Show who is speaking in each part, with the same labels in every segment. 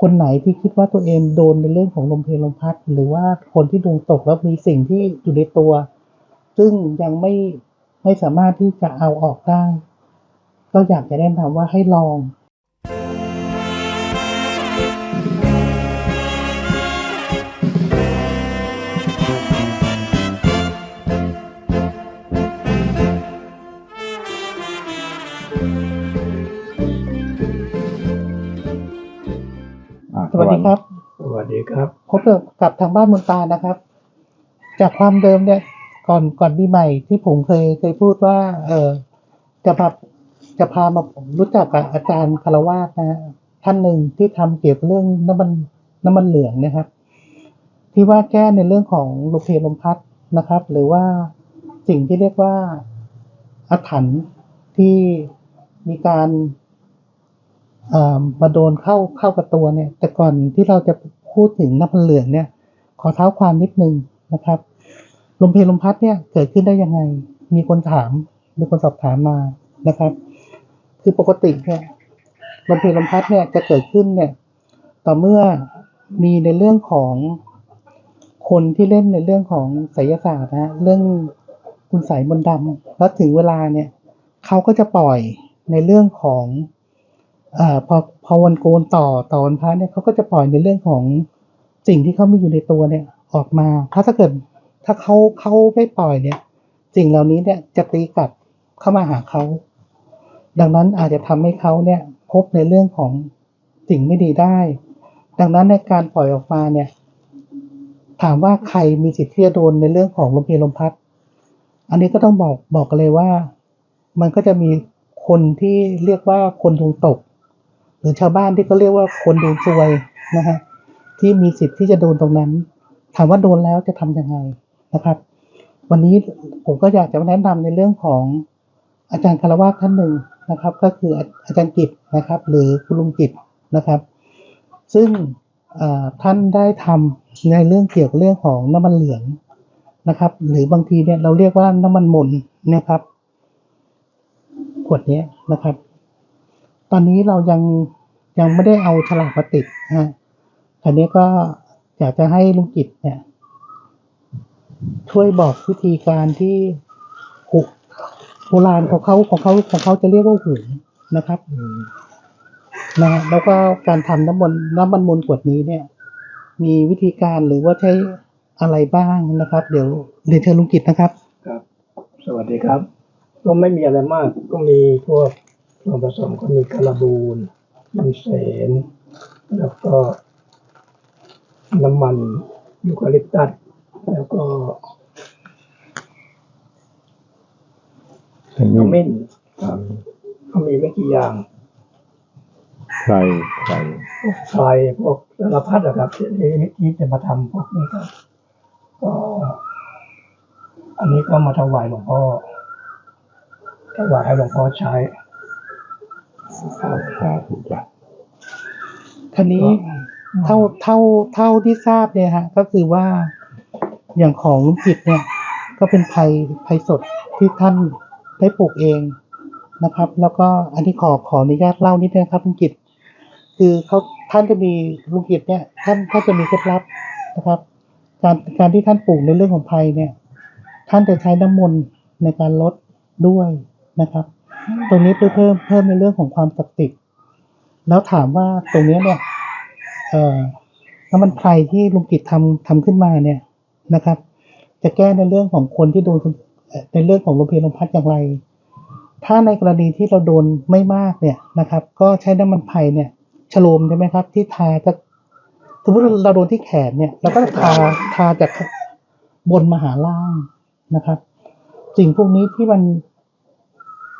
Speaker 1: คนไหนที่คิดว่าตัวเองโดนในเรื่องของลมเพลลมพัด หรือว่าคนที่ดวงตกแล้วมีสิ่งที่อยู่ในตัว ซึ่งยังไม่ไม่สามารถที่จะเอาออกได้ ก็อยากจะแนะนำว่าให้ลอง วัสดีครับ
Speaker 2: สวัสดีครับ
Speaker 1: พบกับทางบ้านมนตานะครับ จากความเดิมเนี่ยก่อนก่อนปีใหม่ที่ผมเคยเคยพูดว่า เออจะมาจะพามาผมรู้จักกับอาจารย์คารวาสนะฮะท่านหนึ่งที่ทำเกี่ยวกับเรื่องน้ำมันน้ำมันเหลืองนะครับ ที่ว่าแก้ในเรื่องของลมเพลลมพัดนะครับ หรือว่าสิ่งที่เรียกว่าอาถรรพ์ที่มีการเอ่อ มาโดนเข้าเข้ากับตัวเนี่ย แต่ก่อนที่เราจะพูดถึงน้ำมันเหลืองเนี่ย ขอเท้าความนิดนึงนะครับ ลมเพลลมพัดเนี่ยเกิดขึ้นได้ยังไง มีคนถาม มีคนสอบถามมานะครับ คือปกติเนี่ยลมเพลลมพัดเนี่ยจะเกิดขึ้นเนี่ย ต่อเมื่อมีในเรื่องของคนที่เล่นในเรื่องของไสยศาสตร์นะเรื่องคุณใสยมนต์ดำแล้วถึงเวลาเนี่ยเขาก็จะปล่อยในเรื่องของ อพอพอวันโกนต่อต่อวันพระเนี่ยเขาก็จะปล่อยในเรื่องของสิ่งที่เขามีอยู่ในตัวเนี่ย ออกมาถ้าถ้าเกิด ถ้าเขาเขาไม่ปล่อยเนี่ย สิ่งเหล่านี้เนี่ยจะตีกลับเข้ามาหาเขาดังนั้นอาจจะทำให้เขาเนี่ย พบในเรื่องของสิ่งไม่ดีได้ ดังนั้นในการปล่อยออกมาเนี่ย ถามว่าใครมีสิทธิ์ที่จะโดนในเรื่องของลมเพลลมพัด อันนี้ก็ต้องบอกบอกกันเลยว่า มันก็จะมีคนที่เรียกว่าคนดวงตก หรือชาวบ้านที่เขาเรียกว่าคนดวงซวยนะฮะที่มีสิทธิ์ที่จะโดนตรงนั้น ถามว่าโดนแล้วจะทำยังไงนะครับ วันนี้ผมก็อยากจะแนะนำในเรื่องของอาจารย์คารวะท่านหนึ่งนะครับ ก็คืออาจารย์กิจนะครับ หรือคุณลุงกิจนะครับ ซึ่งท่านได้ทำในเรื่องเกี่ยวกับเรื่องของน้ำมันเหลืองนะครับ หรือบางทีเนี่ยเราเรียกว่าน้ำมันมนนะครับขวดนี้นะครับ ตอนนี้เรายังยังไม่ได้เอาฉลากมาติดนะฮะอันนี้ก็อยากจะให้ลุงกิจเนี่ย ช่วยบอกวิธีการที่หุโบราณของเขาของเขาของเขาจะเรียกว่าหุงนะครับนะฮะแล้วก็การทำน้ำมันน้ำมันมนต์ขวดนี้เนี่ย มีวิธีการหรือว่าใช้อะไรบ้างนะครับ เดี๋ยวเรียนเชิญลุงกิจนะครับ
Speaker 2: ครับ สวัสดีครับ ก็ไม่มีอะไรมากก็มีพวก ส่วนผสมก็มีกระบูนน้ำเสน แล้วก็ น้ำมันยูคาลิปตัส แล้วก็
Speaker 3: ข
Speaker 2: ข
Speaker 3: มิ้น
Speaker 2: มิ้นครับก็มีไม่กี่อย่าง
Speaker 3: ใครใคร
Speaker 2: พวกไฟพวกสารพัดอะครับที่ที่จะมาทำพวกนี้ครับก็อันนี้ก็มาถวายหลวงพ่อถวายให้หลวงพ่อใช้ครับ
Speaker 3: สาธุจ้ะ
Speaker 1: ทีนี้เท่าเท่าเท่าที่ทราบเนี่ยฮะ ก็คือว่าอย่างของลุงกิจเนี่ย ก็เป็นไผ่ไผ่สดที่ท่านได้ปลูกเองนะครับ แล้วก็อันนี้ขอขออนุญาตเล่านิดนึงครับลุงกิจคือเขาท่านจะมีลุงกิจเนี่ย ท่านท่านจะมีเคล็ดลับนะครับ การการที่ท่านปลูกในเรื่องของไผ่เนี่ย ท่านจะใช้น้ำมนต์ในการลดด้วยนะครับ ตรงนี้เพื่อเพิ่มเพิ่มในเรื่องของความศักดิ์สิทธิ์แล้วถามว่าตรงนี้เนี่ย เอ่อน้ำมันไพรที่ลุงกิจทำทำขึ้นมาเนี่ยนะครับ จะแก้ในเรื่องของคนที่โดนในเรื่องของลมเพลลมพัดอย่างไร ถ้าในกรณีที่เราโดนไม่มากเนี่ยนะครับ ก็ใช้น้ำมันไพรเนี่ยฉโลมใช่ไหมครับ ที่ทาจะสมมติเราโดนที่แขนเนี่ยเราก็จะทาทาจากบนมาหาล่างนะครับ สิ่งพวกนี้ที่มัน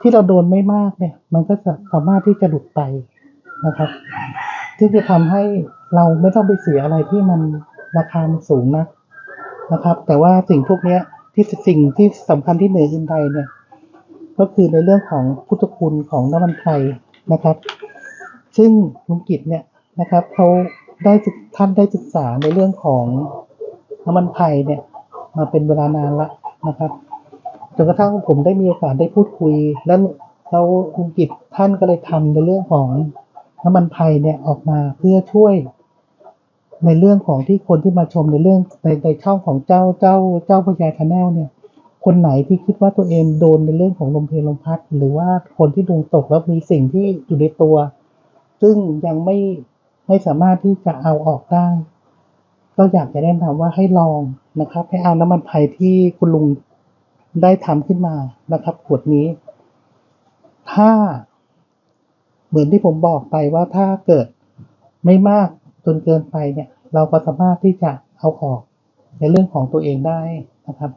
Speaker 1: ที่เราโดนไม่มากเนี่ย มันก็จะสามารถที่จะหลุดไปนะครับ ที่จะทำให้เราไม่ต้องไปเสียอะไรที่มันราคามันสูงนักนะครับ แต่ว่าสิ่งพวกเนี้ยที่สิ่งที่สำคัญที่เหนืออื่นใดเนี่ย ก็คือในเรื่องของพุทธคุณของน้ำมันไพรนะครับ ซึ่งลุงกิจเนี่ยนะครับเขาได้ท่านได้ศึกษาในเรื่องของน้ำมันไพรเนี่ย มาเป็นเวลานานละนะครับ นกระทั่งผมได้มีโอกาสได้พูดคุย แล้วแล้วลุงกิจท่านก็เลยทำในเรื่องของน้ำมันไพรเนี่ยออกมาเพื่อช่วย ในเรื่องของที่คนที่มาชมในเรื่องในในช่องของเจ้าเจ้าเจ้าพญาชาแนลเนี่ย คนไหนที่คิดว่าตัวเองโดนในเรื่องของลมเพลลมพัด หรือว่าคนที่ดวงตกแล้วมีสิ่งที่อยู่ในตัว ซึ่งยังไม่ไม่สามารถที่จะเอาออกได้ก็อยากจะแนะนำว่าให้ลองนะครับ ให้เอาน้ำมันไผ่ที่คุณลุง ได้ทำขึ้นมานะครับ ขวดนี้ ถ้าเหมือนที่ผมบอกไปว่าถ้าเกิดไม่มากจนเกินไปเนี่ย เราก็สามารถที่จะเอาออกในเรื่องของตัวเองได้นะครับ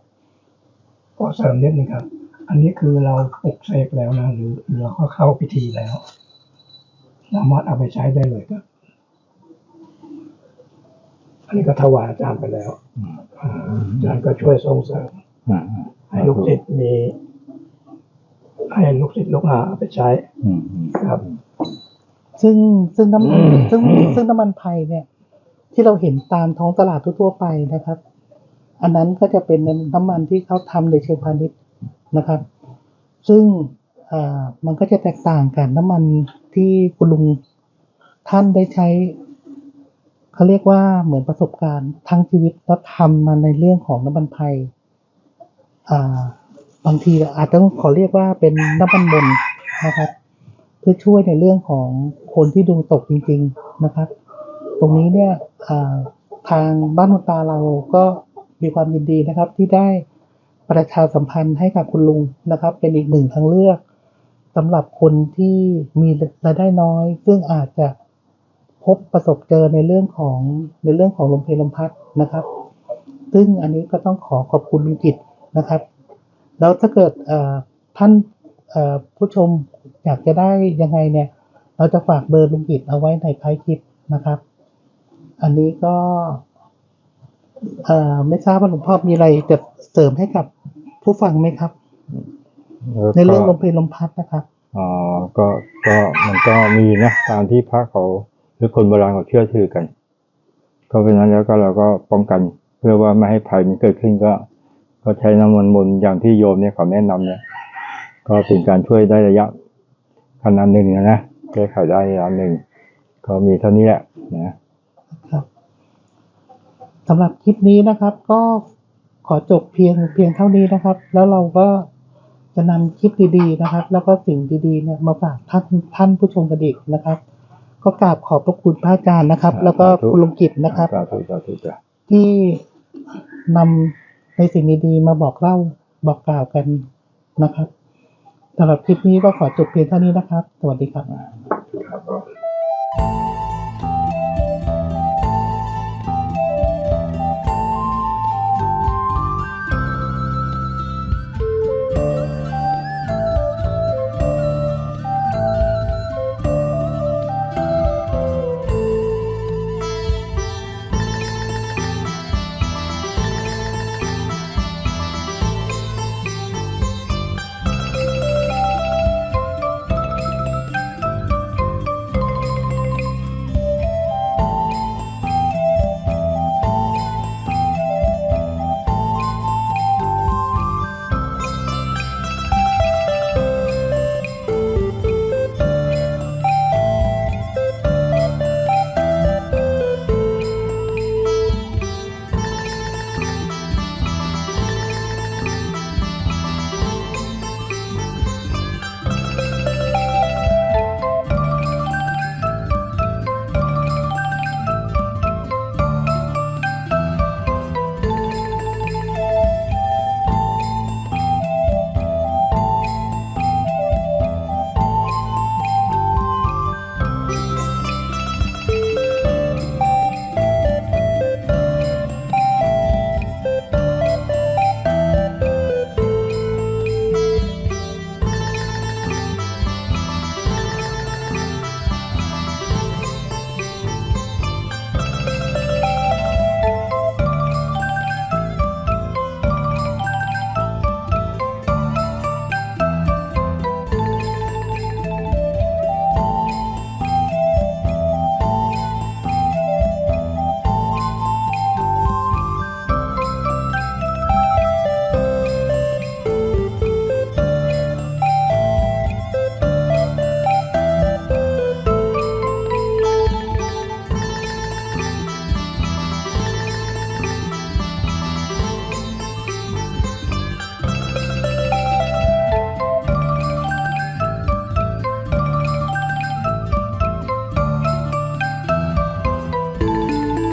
Speaker 2: ขอเสริมนิดนึงครับ อันนี้คือเราปลุกเสกแล้วนะหรือหรือเราก็เข้าพิธีแล้ว สามารถเอาไปใช้ได้เลยครับ อันนี้ก็ถวายอาจารย์ไปแล้วอ่าอาจารย์ก็ช่วยส่งเสริม
Speaker 3: อ่า
Speaker 2: ให้ลูกศิษย์มีให้ลูกศิษย์ลูกหาเอาไปใช้
Speaker 3: อืมอืม
Speaker 2: ครับ
Speaker 1: ซึ่งซึ่งน้ำมัน
Speaker 2: อืม
Speaker 1: ซึ่งซึ่งน้ำมันไพรเนี่ย ที่เราเห็นตามท้องตลาดทั่วๆไปนะครับ อันนั้นก็จะเป็นน้ำมันที่เขาทำในเชิงพาณิชย์นะครับ ซึ่งอ่ามันก็จะแตกต่างกันน้ำมันที่คุณลุงท่านได้ใช้เขาเรียกว่าเหมือนประสบการณ์ทั้งชีวิตแล้วทำมาในเรื่องของน้ำมันไพรอ่า บางทีอาจจะต้องขอเรียกว่าเป็นน้ำมันมนนะครับ เพื่อช่วยในเรื่องของคนที่ดวงตกจริง ๆนะครับ ตรงนี้เนี่ยทางบ้านมุนตาเราก็มีความยินดีนะครับที่ได้ประชาสัมพันธ์ให้กับคุณลุงนะครับ เป็นอีกหนึ่งทางเลือกสำหรับคนที่มีรายได้น้อย ซึ่งอาจจะพบประสบเจอในเรื่องของในเรื่องของลมเพลลมพัดนะครับ ซึ่งอันนี้ก็ต้องขอขอบคุณลุงกิจ นะครับ แล้วถ้าเกิดเอ่อท่านเอ่อผู้ชมอยากจะได้ยังไงเนี่ย เราจะฝากเบอร์ลุงกิจเอาไว้ในท้ายคลิปนะครับ อันนี้ก็เอ่อไม่ทราบว่าหลวงพ่อมีอะไรจะเสริมให้กับผู้ฟังไหมครับ
Speaker 3: แล้ว
Speaker 1: ในเรื่องล
Speaker 3: ก็
Speaker 1: มเพลลมพัดนะครับ
Speaker 3: อ๋อก็ก็มันก็มีนะตามที่พระเขาหรือคนโบราณเขาเชื่อถือกัน ก็เป็นนั้นแล้วก็เราก็ป้องกัน เพื่อว่าไม่ให้ภัยมันเกิดขึ้นก็ ก็ใช้น้ำมันมนต์อย่างที่โยมเนี่ยเขาแนะนำเนี่ย ก็เป็นการช่วยได้ระยะขนาดหนึ่งนะนะแก้ไขได้ระยะหนึ่งก็มีเท่านี้แหละนะ
Speaker 1: ครับสำหรับคลิปนี้นะครับ ก็ขอจบเพียงเพียงเท่านี้นะครับ แล้วเราก็จะนำคลิปดีๆนะครับ แล้วก็สิ่งดีๆเนี่ยมาฝากท่านท่านผู้ชมกันอีกนะครับ ก็กราบขอบพระคุณพระอาจารย์นะครับ แล้วก็คุณลุงกิจนะครับ
Speaker 3: สาธุสาธุจ้ะ
Speaker 1: ที่นำ ในสิ่งดีๆมาบอกเล่าบอกกล่าวกันนะครับสำหรับคลิปนี้ก็ขอจบเพียงเท่านี้นะครับ สวัสดีครับ
Speaker 3: ครับ